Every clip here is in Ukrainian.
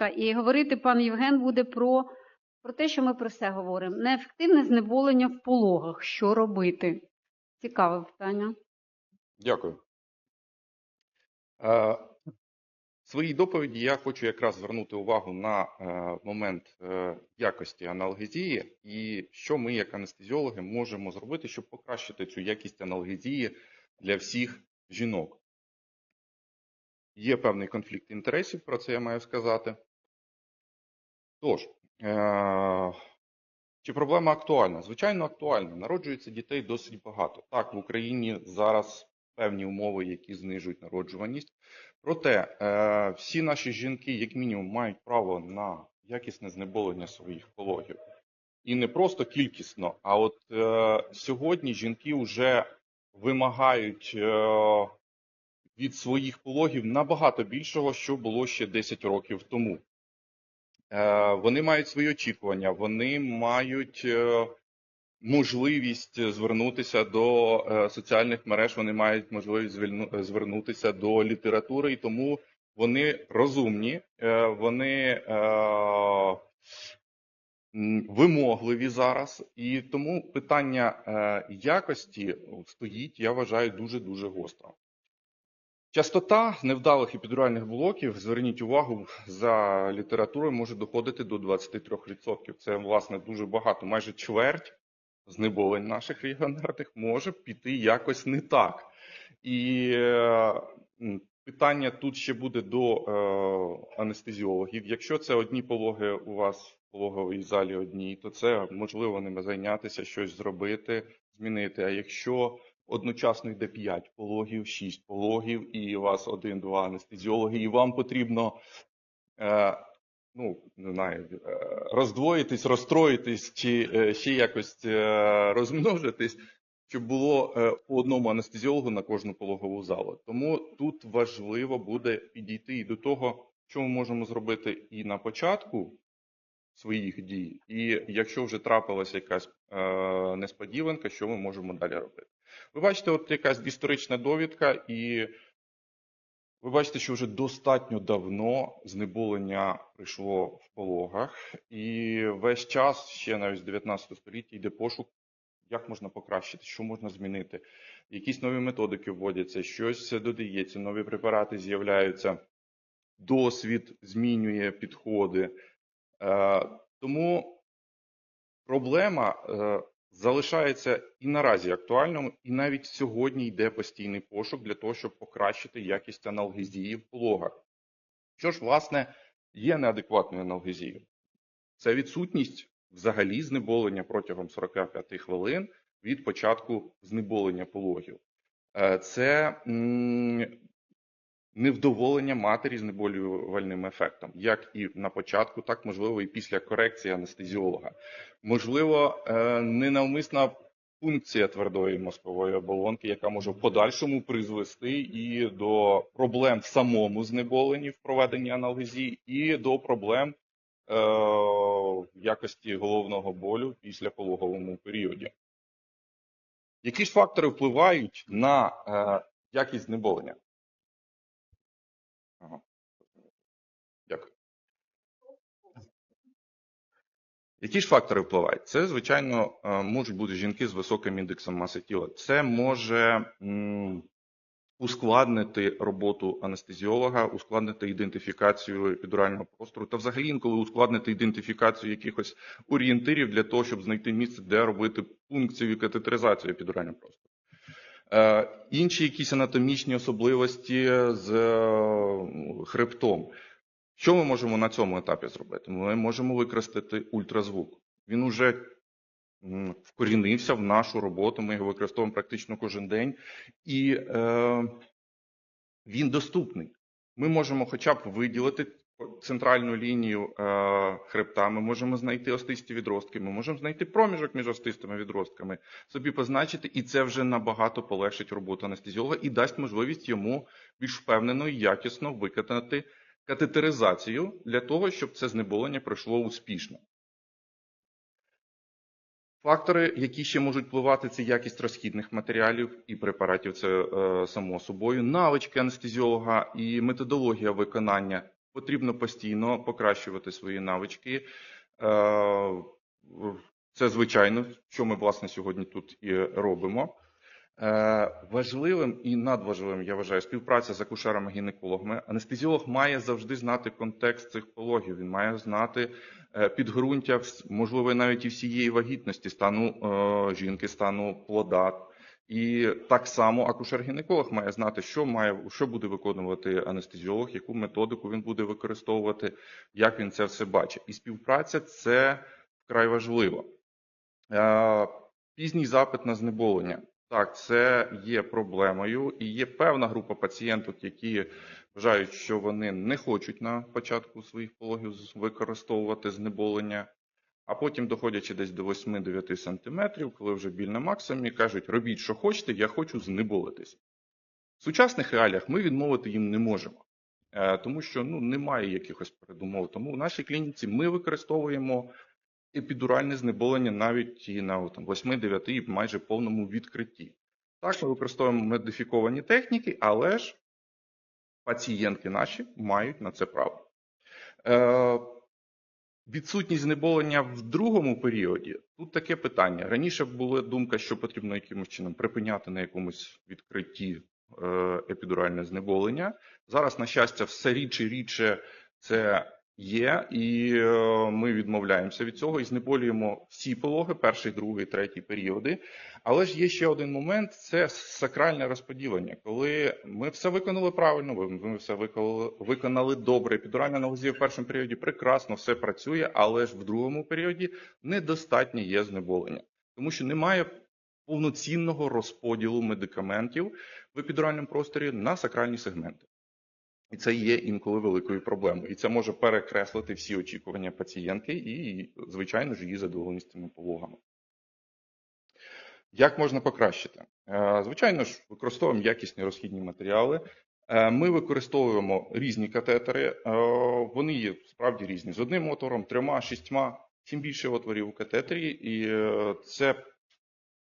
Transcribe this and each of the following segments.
ласка, і говорити пан Євген буде про, про те, що ми про все говоримо. Неефективне знеболення в пологах. Що робити? Цікаве питання. Дякую. Е, В своїй доповіді я хочу якраз звернути увагу на е, момент е, якості аналгезії і що ми, як анестезіологи, можемо зробити, щоб покращити цю якість аналгезії для всіх жінок. Є певний конфлікт інтересів, про це я маю сказати. Тож, е, чи проблема актуальна? Звичайно, актуальна. Народжується дітей досить багато. Так, в Україні зараз певні умови, які знижують народжуваність. Проте е, всі наші жінки, як мінімум, мають право на якісне знеболення своїх пологів. І не просто кількісно, а от е, сьогодні жінки вже вимагають від своїх пологів набагато більшого, що було ще 10 років тому. Е, вони мають свої очікування, вони мають е, можливість звернутися до е, соціальних мереж, вони мають можливість звернутися до літератури, і тому вони розумні, вони вимогливі зараз. І тому питання якості стоїть, я вважаю, дуже дуже гостро. Частота невдалих епідуральних блоків, зверніть увагу, за літературою може доходити до 23%. Це, власне, дуже багато, майже чверть знеболень наших регіонерних може піти якось не так. І е, питання тут ще буде до е, анестезіологів. Якщо це одні пологи у вас в пологовій залі одній, то це можливо ними зайнятися, щось зробити, змінити. А якщо одночасно йде 5 пологів, 6 пологів, і у вас один-два анестезіологи, і вам потрібно е, ну, не знаю, е, роздвоїтись, розстроїтись чи е, ще якось е, розмножитись, щоб було е, по одному анестезіологу на кожну пологову залу. Тому тут важливо буде підійти і до того, що ми можемо зробити і на початку своїх дій, і якщо вже трапилася якась е, несподіванка, що ми можемо далі робити. Ви бачите, от якась історична довідка, і ви бачите, що вже достатньо давно знеболення прийшло в пологах, і весь час, ще навіть з 19 століття, йде пошук, як можна покращити, що можна змінити. Якісь нові методики вводяться, щось додається, нові препарати з'являються, досвід змінює підходи. Е, Тому проблема е, залишається і наразі актуальним, і навіть сьогодні йде постійний пошук для того, щоб покращити якість аналгезії в пологах. Що ж, власне, є неадекватною аналгезією? Це відсутність взагалі знеболення протягом 45 хвилин від початку знеболення пологів. Е, Це невдоволення матері знеболювальним ефектом, як і на початку, так можливо і після корекції анестезіолога. Можливо, е, ненавмисна функція твердої мозкової оболонки, яка може в подальшому призвести і до проблем в самому знеболенні в проведенні аналгезії, і до проблем е, в якості головного болю після пологовому періоді. Які ж фактори впливають на е, якість знеболення? Дякую. Які ж фактори впливають? Це, звичайно, е, можуть бути жінки з високим індексом маси тіла. Це може ускладнити роботу анестезіолога, ускладнити ідентифікацію епідурального простору та взагалі інколи ускладнити ідентифікацію якихось орієнтирів для того, щоб знайти місце, де робити пункцію і катетеризацію епідурального простору. Е, інші якісь анатомічні особливості з е, хребтом. Що ми можемо на цьому етапі зробити? Ми можемо використати ультразвук. Він уже вкорінився в нашу роботу, ми його використовуємо практично кожен день, і е, він доступний. Ми можемо хоча б виділити центральну лінію е, хребта, ми можемо знайти остисті відростки, ми можемо знайти проміжок між остистими відростками, собі позначити, і це вже набагато полегшить роботу анестезіолога і дасть можливість йому більш впевнено і якісно виконати катетеризацію для того, щоб це знеболення пройшло успішно. Фактори, які ще можуть впливати, це якість розхідних матеріалів і препаратів, це е, само собою, навички анестезіолога і методологія виконання потрібно постійно покращувати свої навички. Е, Це звичайно, що ми власне сьогодні тут і робимо. Е, Важливим і надважливим, я вважаю, співпраця з акушерами-гінекологами. Анестезіолог має завжди знати контекст цих пологів. Він має знати е, підґрунтя, можливо, навіть і всієї вагітності, стану жінки, стану плода. І так само акушер-гінеколог має знати, що має що буде виконувати анестезіолог, яку методику він буде використовувати, як він це все бачить. І співпраця це вкрай важливо. Е, Пізній запит на знеболення. Так, це є проблемою, і є певна група пацієнток, які вважають, що вони не хочуть на початку своїх пологів використовувати знеболення, а потім, доходячи десь до 8-9 сантиметрів, коли вже біль на максимумі, кажуть, робіть, що хочете, я хочу знеболитись. В сучасних реаліях ми відмовити їм не можемо, е, тому що ну, немає якихось передумов. Тому в нашій клініці ми використовуємо епідуральне знеболення навіть на 8-9 і майже повному відкритті. Так, ми використовуємо модифіковані техніки, але ж пацієнтки наші мають на це право. Відсутність знеболення в другому періоді тут таке питання. Раніше була думка, що потрібно якимось чином припиняти на якомусь відкритті е, епідуральне знеболення. Зараз, на щастя, все рідше і рідше це є, і е, ми відмовляємося від цього і знеболюємо всі пологи, перший, другий, третій періоди. Але ж є ще один момент: це сакральне розподілення. Коли ми все виконали правильно, ви- ми все виконали добре. Епідуральна аналогія в першому періоді прекрасно, все працює, але ж в другому періоді недостатньо є знеболення, тому що немає повноцінного розподілу медикаментів в епідуральному просторі на сакральні сегменти. І це є інколи великою проблемою. І це може перекреслити всі очікування пацієнтки і, звичайно ж, її задоволеність цими пологами. Як можна покращити? Е, Звичайно ж, використовуємо якісні розхідні матеріали. Е, Ми використовуємо різні катетери. Е, Вони є справді різні з одним отвором, трьома, шістьма. Чим більше отворів у катетері, і це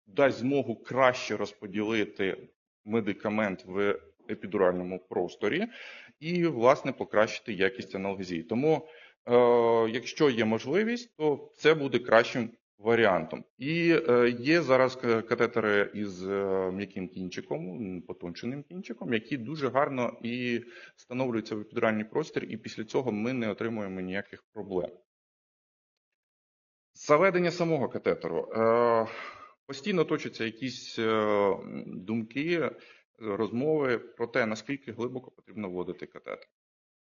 дасть змогу краще розподілити медикамент в епідуральному просторі і, власне, покращити якість аналгезії. Тому, е, якщо є можливість, то це буде кращим варіантом. І е, є зараз катетери із е, м'яким кінчиком, потонченим кінчиком, які дуже гарно і встановлюються в епідуральний простір, і після цього ми не отримуємо ніяких проблем. Заведення самого катетеру. Е, Постійно точаться якісь е, думки, розмови про те, наскільки глибоко потрібно вводити катетер.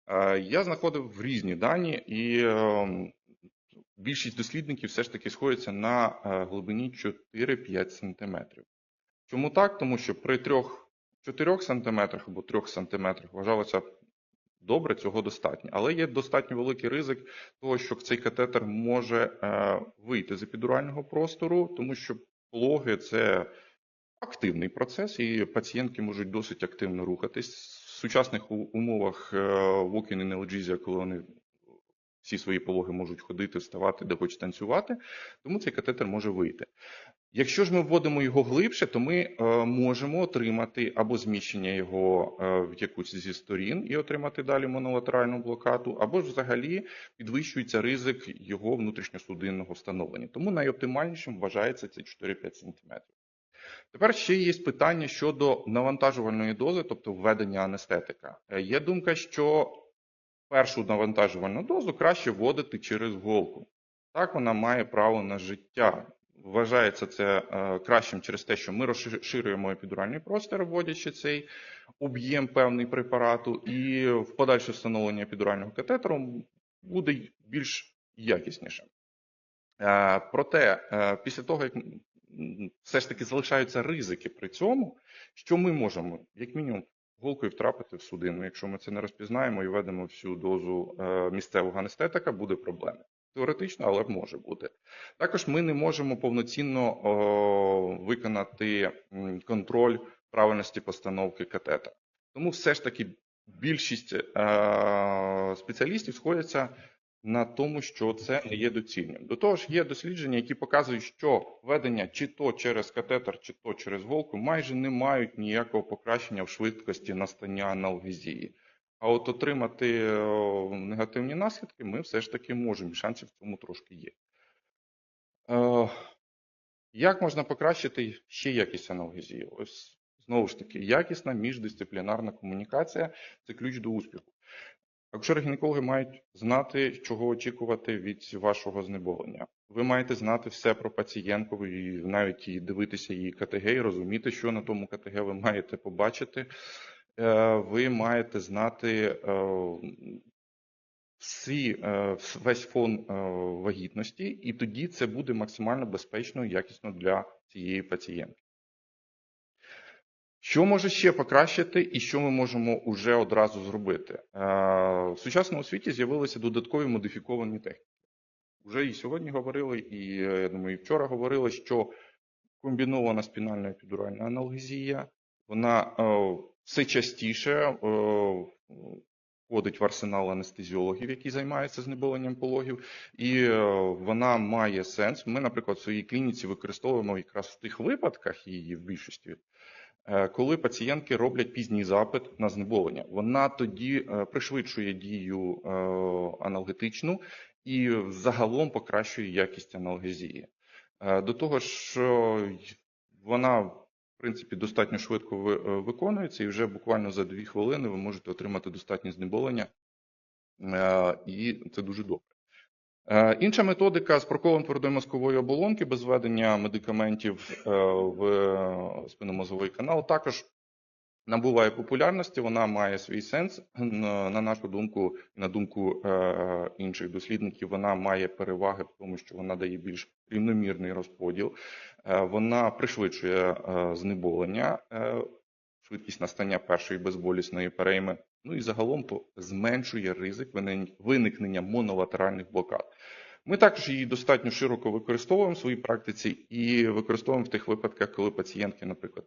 Е, Я знаходив різні дані, і е, більшість дослідників все ж таки сходяться на е, глибині 4-5 см. Чому так? Тому що при 3-4 см або 3 см вважалося добре, цього достатньо. Але є достатньо великий ризик того, що цей катетер може е, вийти з епідурального простору, тому що пологи це активний процес, і пацієнтки можуть досить активно рухатись. В сучасних умовах е, walking in analgesia, коли вони всі свої пологи можуть ходити, вставати, де хоч танцювати, тому цей катетер може вийти. Якщо ж ми вводимо його глибше, то ми е, можемо отримати або зміщення його е, в якусь зі сторін і отримати далі монолатеральну блокаду, або ж взагалі підвищується ризик його внутрішньосудинного встановлення. Тому найоптимальнішим вважається це 4-5 см. Тепер ще є питання щодо навантажувальної дози, тобто введення анестетика. Е, Є думка, що першу навантажувальну дозу краще вводити через голку. Так вона має право на життя. Вважається це е, кращим через те, що ми розширюємо епідуральний простір, вводячи цей об'єм певний препарату, і в подальше встановлення епідурального катетеру буде більш якіснішим. Е, Проте, е, після того, як все ж таки залишаються ризики при цьому, що ми можемо, як мінімум, голкою втрапити в судину. Якщо ми це не розпізнаємо і введемо всю дозу е, місцевого анестетика, буде проблема. Теоретично, але може бути. Також ми не можемо повноцінно виконати контроль правильності постановки катетера. Тому все ж таки більшість е, спеціалістів сходяться на тому, що це не є доцільним. До того ж, є дослідження, які показують, що введення чи то через катетер, чи то через голку майже не мають ніякого покращення в швидкості настання аналгезії. А от отримати е, негативні наслідки ми все ж таки можемо, шансів в цьому трошки є. Е, Як можна покращити ще якість аналгезії? Ось знову ж таки, якісна міждисциплінарна комунікація це ключ до успіху. Акушери-гінекологи мають знати, чого очікувати від вашого знеболення. Ви маєте знати все про пацієнтку, навіть і дивитися її КТГ, і розуміти, що на тому КТГ ви маєте побачити. Е, Ви маєте знати е, всі, е, весь фон вагітності, і тоді це буде максимально безпечно і якісно для цієї пацієнтки. Що може ще покращити, і що ми можемо уже одразу зробити? Е, В сучасному світі з'явилися додаткові модифіковані техніки. Уже і сьогодні говорили, і е, я думаю, і вчора говорили, що комбінована спінальна епідуральна аналгезія, вона е, все частіше входить в арсенал анестезіологів, які займаються знеболенням пологів, і вона має сенс. Ми, наприклад, в своїй клініці використовуємо якраз в тих випадках її в більшості. Е, Коли пацієнтки роблять пізній запит на знеболення, вона тоді е, пришвидшує дію е, аналгетичну і загалом покращує якість аналгезії. До того е, вона в принципі достатньо швидко ви- виконується, і вже буквально за дві хвилини ви можете отримати достатнє знеболення, і це дуже добре. Е, Інша методика з проколом твердої мозкової оболонки без введення медикаментів е, в е, спинномозговий канал також набуває популярності, вона має свій сенс. На на нашу думку, на думку е, інших дослідників, вона має переваги тому, що вона дає більш рівномірний розподіл, Е, вона пришвидшує е, знеболення, е, швидкість настання першої безболісної перейми. Ну і загалом зменшує ризик виникнення монолатеральних блокад. Ми також її достатньо широко використовуємо в своїй практиці і використовуємо в тих випадках, коли пацієнтки, наприклад,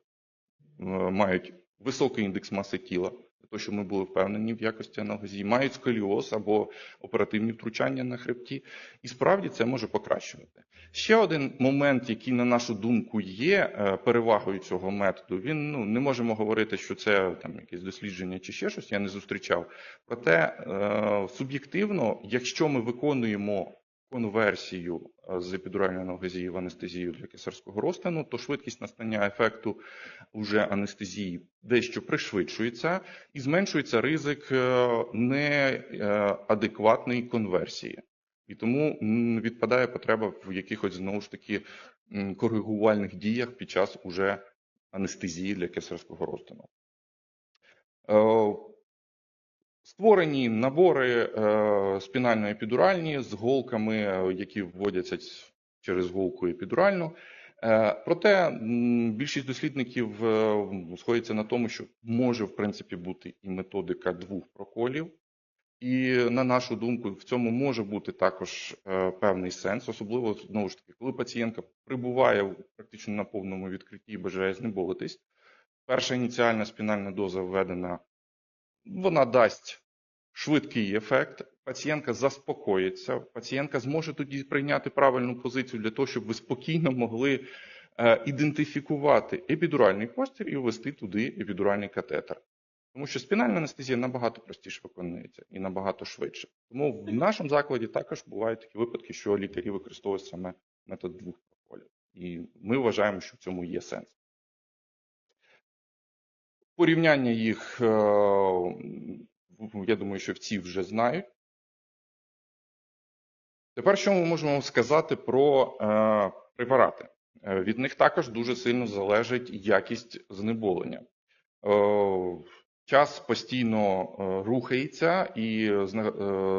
е, мають високий індекс маси тіла, для того, щоб ми були впевнені в якості аналгезії, мають сколіоз або оперативні втручання на хребті, і справді це може покращувати. Ще один момент, який, на нашу думку, є е, перевагою цього методу, він ну не можемо говорити, що це там якесь дослідження чи ще щось, я не зустрічав. Проте е, суб'єктивно, якщо ми виконуємо конверсію е, з епідуральної аналгезії в анестезію для кесарського розтину, то швидкість настання ефекту уже анестезії дещо пришвидшується і зменшується ризик е, неадекватної конверсії. І тому відпадає потреба в якихось знову ж таки коригувальних діях під час уже анестезії для кесарського розтину. Створені набори е, спінально-епідуральні з голками, е, які вводяться через голку епідуральну. Е, Проте більшість дослідників сходяться на тому, що може в принципі бути і методика двох проколів. І на нашу думку, в цьому може бути також певний сенс, особливо знову ж таки, коли пацієнтка прибуває практично на повному відкритті і бажає знеболитись. Перша ініціальна спінальна доза введена, вона дасть швидкий ефект. Пацієнтка заспокоїться, пацієнтка зможе тоді прийняти правильну позицію для того, щоб ви спокійно могли е, ідентифікувати епідуральний простір і ввести туди епідуральний катетер. Тому що спінальна анестезія набагато простіше виконується і набагато швидше. Тому в нашому закладі також бувають такі випадки, що лікарі використовують саме метод двох проколів. І ми вважаємо, що в цьому є сенс. Порівняння їх, е, я думаю, що всі вже знають. Тепер що ми можемо сказати про е, препарати? Е, Від них також дуже сильно залежить якість знеболення. Е, Час постійно е, рухається і е,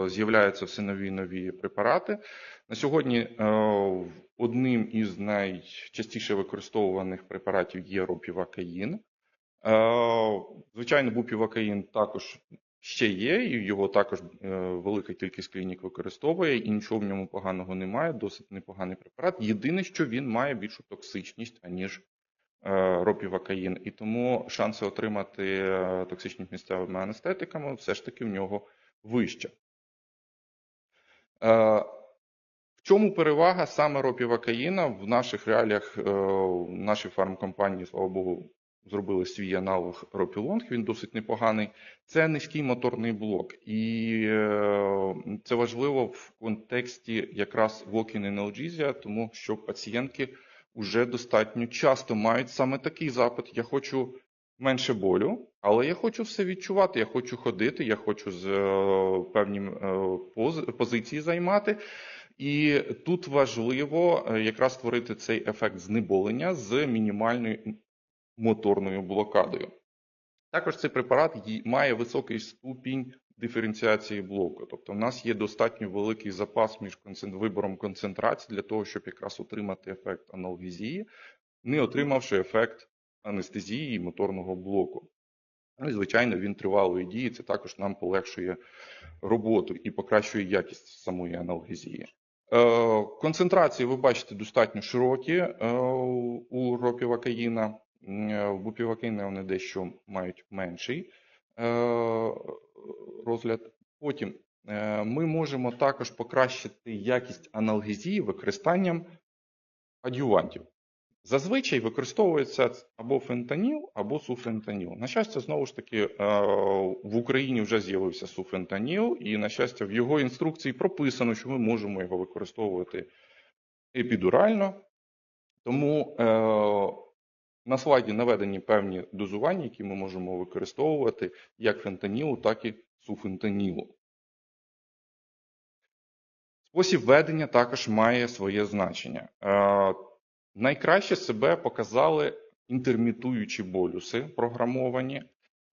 з'являються все нові нові препарати. На сьогодні е, одним із найчастіше використовуваних препаратів є ропівакаїн. Звичайно, бупівакаїн також ще є, і його також е, велика кількість клінік використовує, і нічого в ньому поганого немає, досить непоганий препарат. Єдине, що він має більшу токсичність, аніж е, ропівакаїн. І тому шанси отримати е, токсичність місцевими анестетиками все ж таки в нього вища. В чому перевага саме ропівакаїна в наших реаліях, в нашій фармкомпанії, слава Богу, зробили свій аналог ропілонг, він досить непоганий. Це низький моторний блок, і е, це важливо в контексті якраз walking analgesia, тому що пацієнтки вже достатньо часто мають саме такий запит. Я хочу менше болю, але я хочу все відчувати. Я хочу ходити, я хочу з е, певні е, пози- позиції займати. І тут важливо якраз створити цей ефект знеболення з мінімальною моторною блокадою. Також цей препарат має високий ступінь диференціації блоку. Тобто, в нас є достатньо великий запас між вибором концентрації для того, щоб якраз отримати ефект аналгезії, не отримавши ефект анестезії і моторного блоку. Ну звичайно, він тривалої дії. Це також нам полегшує роботу і покращує якість самої аналгезії. Е, Концентрації ви бачите достатньо широкі е, у ропівакаїна. Е, В бупівакаїна вони дещо мають менший е, розгляд. Потім е, ми можемо також покращити якість аналгезії використанням адювантів. Зазвичай використовується або фентаніл, або суфентаніл. На щастя, знову ж таки, в Україні вже з'явився суфентаніл, і, на щастя, в його інструкції прописано, що ми можемо його використовувати епідурально. Тому на слайді наведені певні дозування, які ми можемо використовувати як фентанілу, так і суфентанілу. Спосіб ведення також має своє значення. Е, Найкраще себе показали інтермітуючі болюси програмовані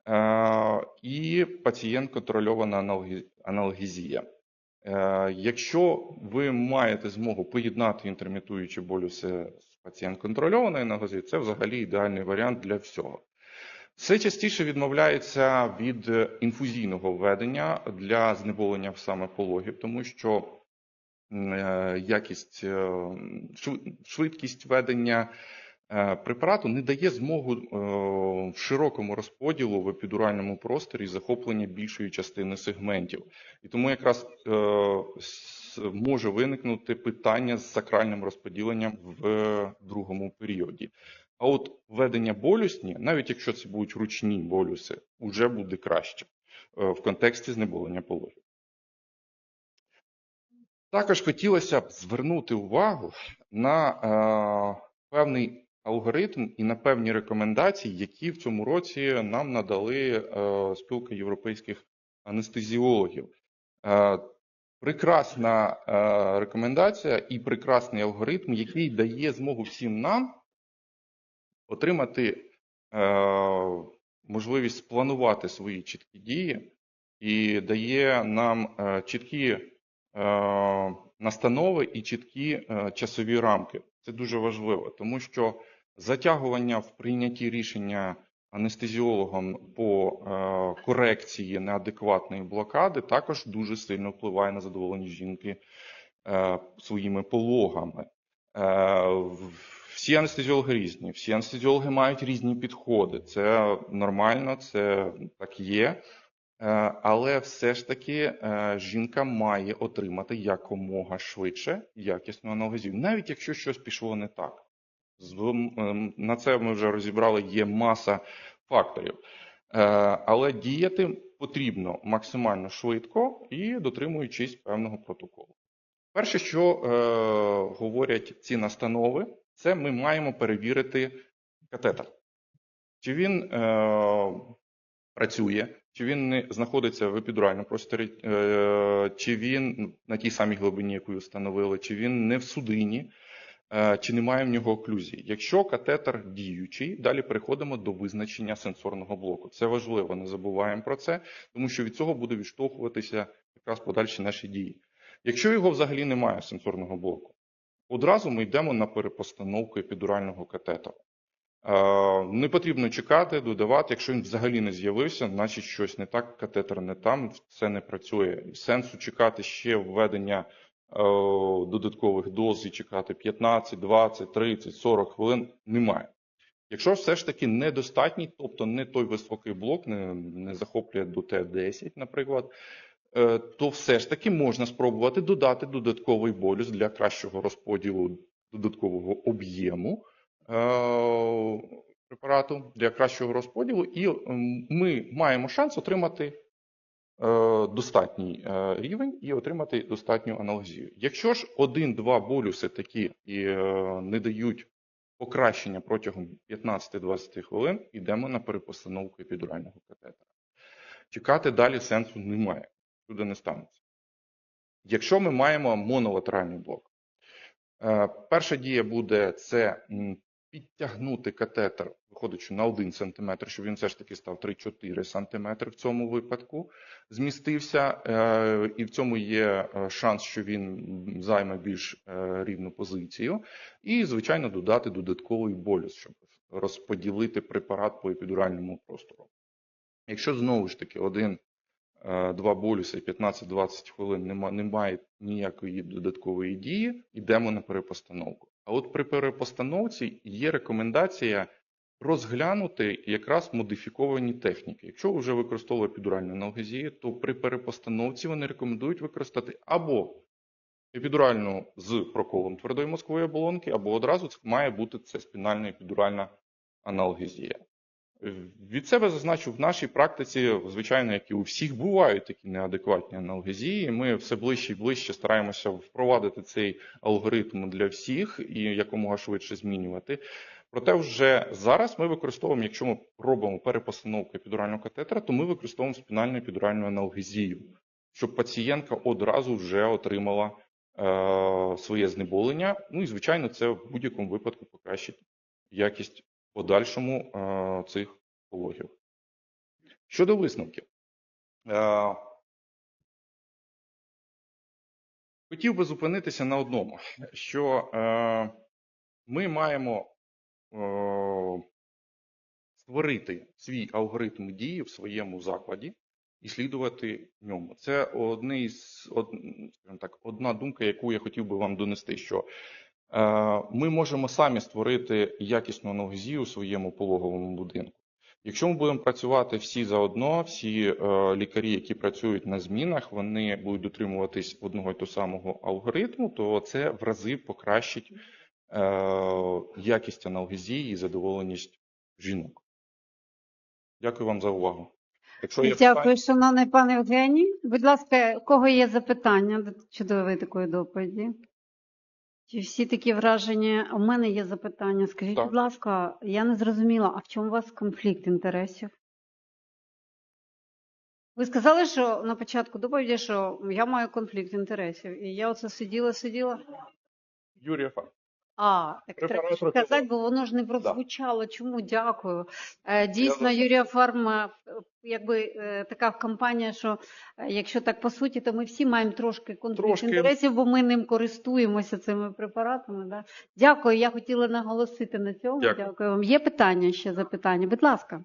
е, і пацієнт контрольована аналгезія. Е, Якщо ви маєте змогу поєднати інтермітуючі болюси з пацієнт контрольованою аналгезією, це взагалі ідеальний варіант для всього. Все частіше відмовляється від інфузійного введення для знеболення саме пологів, тому що е, якість, е, швидкість ведення е, препарату не дає змогу широкому розподілу в епідуральному просторі захоплення більшої частини сегментів. І тому якраз може виникнути питання з сакральним розподіленням в другому періоді. А от введення болюсні, навіть якщо це будуть ручні болюси, вже буде краще е, в контексті знеболення пологів. Також хотілося б звернути увагу на е, певний алгоритм і на певні рекомендації, які в цьому році нам надали е, спілка європейських анестезіологів. Е, прекрасна е, рекомендація і прекрасний алгоритм, який дає змогу всім нам отримати е, можливість спланувати свої чіткі дії і дає нам е, чіткі настанови і чіткі часові рамки. Це дуже важливо, тому що затягування в прийнятті рішення анестезіологом по е, корекції неадекватної блокади також дуже сильно впливає на задоволення жінки е, своїми пологами. Е, Всі анестезіологи різні, всі анестезіологи мають різні підходи. Це нормально, це так є. Але все ж таки жінка має отримати якомога швидше якісну аналгезію, навіть якщо щось пішло не так. Ем, На це ми вже розібрали, є маса факторів. Е, Але діяти потрібно максимально швидко і дотримуючись певного протоколу. Перше, що е, говорять ці настанови, це ми маємо перевірити катетер. Чи він е, працює, чи він не знаходиться в епідуральному просторі, чи він на тій самій глибині, яку встановили, чи він не в судині, чи немає в нього оклюзії. Якщо катетер діючий, далі переходимо до визначення сенсорного блоку. Це важливо, не забуваємо про це, тому що від цього буде відштовхуватися якраз подальші наші дії. Якщо його взагалі немає сенсорного блоку, одразу ми йдемо на перепостановку епідурального катетера. Е, Не потрібно чекати, додавати. Якщо він взагалі не з'явився, значить щось не так, катетер не там, це не працює. Сенсу чекати ще введення е, додаткових доз і чекати 15, 20, 30, 40 хвилин немає. Якщо все ж таки недостатній, тобто не той високий блок, не, не захоплює до Т10, наприклад, е, то все ж таки можна спробувати додати додатковий болюс для кращого розподілу додаткового об'єму. Е, препарату для кращого розподілу, і ем, ми маємо шанс отримати е, достатній е, рівень і отримати достатню аналгезію. Якщо ж один-два болюси такі і е, не дають покращення протягом 15-20 хвилин, йдемо на перепостановку епідурального катетера. Чекати далі сенсу немає, туди не станеться. Якщо ми маємо монолатеральний блок, е, перша дія буде це підтягнути катетер, виходячи на 1 см, щоб він все ж таки став 3-4 см в цьому випадку, змістився, е, і в цьому є е, шанс, що він займе більш е, рівну позицію. І, звичайно, додати додатковий болюс, щоб розподілити препарат по епідуральному простору. Якщо знову ж таки один два болюси 15-20 хвилин нема- немає ніякої додаткової дії, йдемо на перепостановку. А от при перепостановці є рекомендація розглянути якраз модифіковані техніки. Якщо ви вже використовували епідуральну аналгезію, то при перепостановці вони рекомендують використати або епідуральну з проколом твердої мозкової оболонки, або одразу це має бути це спінальна епідуральна аналгезія. Від себе зазначу, в нашій практиці, звичайно, як і у всіх, бувають такі неадекватні аналгезії. Ми все ближче і ближче стараємося впровадити цей алгоритм для всіх і якомога швидше змінювати. Проте вже зараз ми використовуємо, якщо ми робимо перепостановку епідурального катетера, то ми використовуємо спінальну епідуральну аналгезію, щоб пацієнтка одразу вже отримала е, своє знеболення. Ну і звичайно, це в будь-якому випадку покращить якість подальшому е, цих пологів. Щодо висновків. Е, хотів би зупинитися на одному, що е, ми маємо створити свій алгоритм дії в своєму закладі і слідувати ньому. Це одне із, од, так, одна думка, яку я хотів би вам донести, що е, ми можемо самі створити якісну аналгезію у своєму пологовому будинку. Якщо ми будемо працювати всі заодно, всі е, лікарі, які працюють на змінах, вони будуть дотримуватись одного й того самого алгоритму, то це в рази покращить е, якість аналгезії і задоволеність жінок. Дякую вам за увагу. Якщо є Дякую, шановний пане Євгеній. Будь ласка, у кого є запитання до чудової такої доповіді? Чи всі такі враження? У мене є запитання. Скажіть, Так. будь ласка, я не зрозуміла, а в чому у вас конфлікт інтересів? Ви сказали, що на початку доповіді, що я маю конфлікт інтересів. І я оце сиділа, сиділа. Юрія Фа. А, так треба сказати, бо воно ж не прозвучало. Чому? Дякую. Е, Дійсно, Юрія Фарма, е, якби е, така компанія, що якщо так по суті, то ми всі маємо трошки конфлікт Трошки. інтересів, бо ми ним користуємося цими препаратами. Да? Дякую, я хотіла наголосити на цьому. Дякую. Дякую вам. Є питання ще запитання? Будь ласка.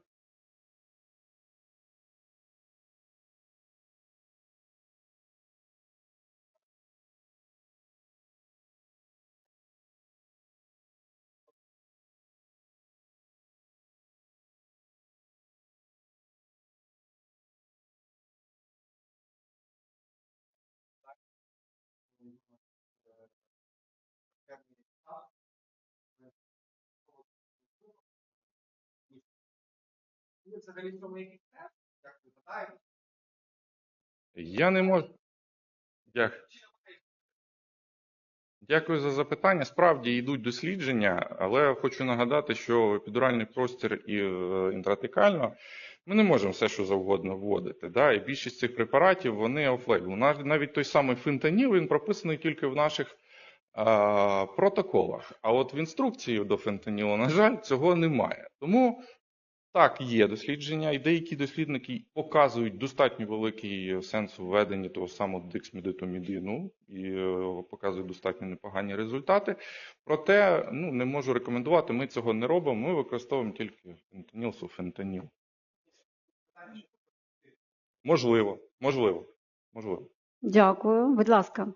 Я не можу. Дякую. Дякую за запитання. Справді йдуть дослідження, але хочу нагадати, що епідуральний простір і е, інтратекально ми не можемо все, що завгодно вводити. Да? І більшість цих препаратів вони офлейбл. Нав- Навіть той самий фентаніл він прописаний тільки в наших а, протоколах. А от в інструкції до фентанілу, на жаль, цього немає. Тому так, є дослідження, і деякі дослідники показують достатньо великий сенс введення того самого дексмедитомідину і е, показують достатньо непогані результати. Проте ну, не можу рекомендувати, ми цього не робимо, ми використовуємо тільки фентаніл, суфентаніл. Можливо, можливо, можливо. Дякую. Будь ласка.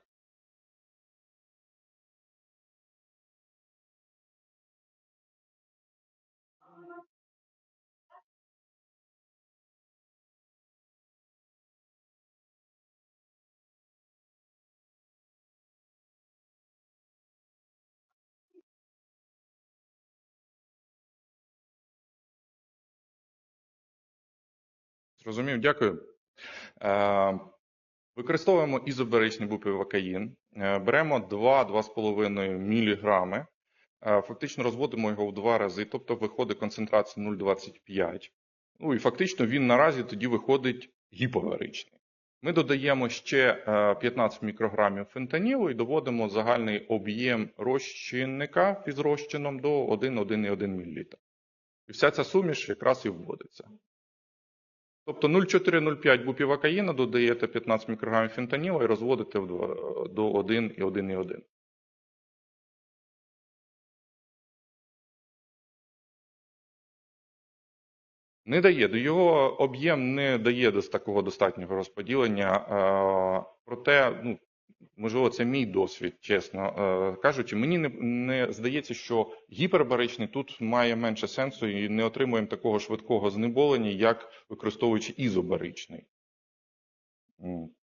Зрозумів, дякую. Е, Використовуємо ізобаричний бупівакаїн. Е, Беремо 2-2,5 мг. Е, Фактично розводимо його в два рази, тобто виходить концентрація 0,25. Ну і фактично він наразі тоді виходить гіповаричний. Ми додаємо ще е, 15 мікрограмів фентанілу і доводимо загальний об'єм розчинника із розчином до 1,1,1 мл. І вся ця суміш якраз і вводиться. Тобто 0,4-0,5 бупівакаїна додаєте 15 мікрограмів фентаніла і розводите в два- до 1 і 1,1. Не дає, до його об'єм не дає до такого достатнього розподілення. Проте, ну, можливо, це мій досвід, чесно е, кажучи. Мені не, не здається, що гіпербаричний тут має менше сенсу і не отримуємо такого швидкого знеболення, як використовуючи ізобаричний.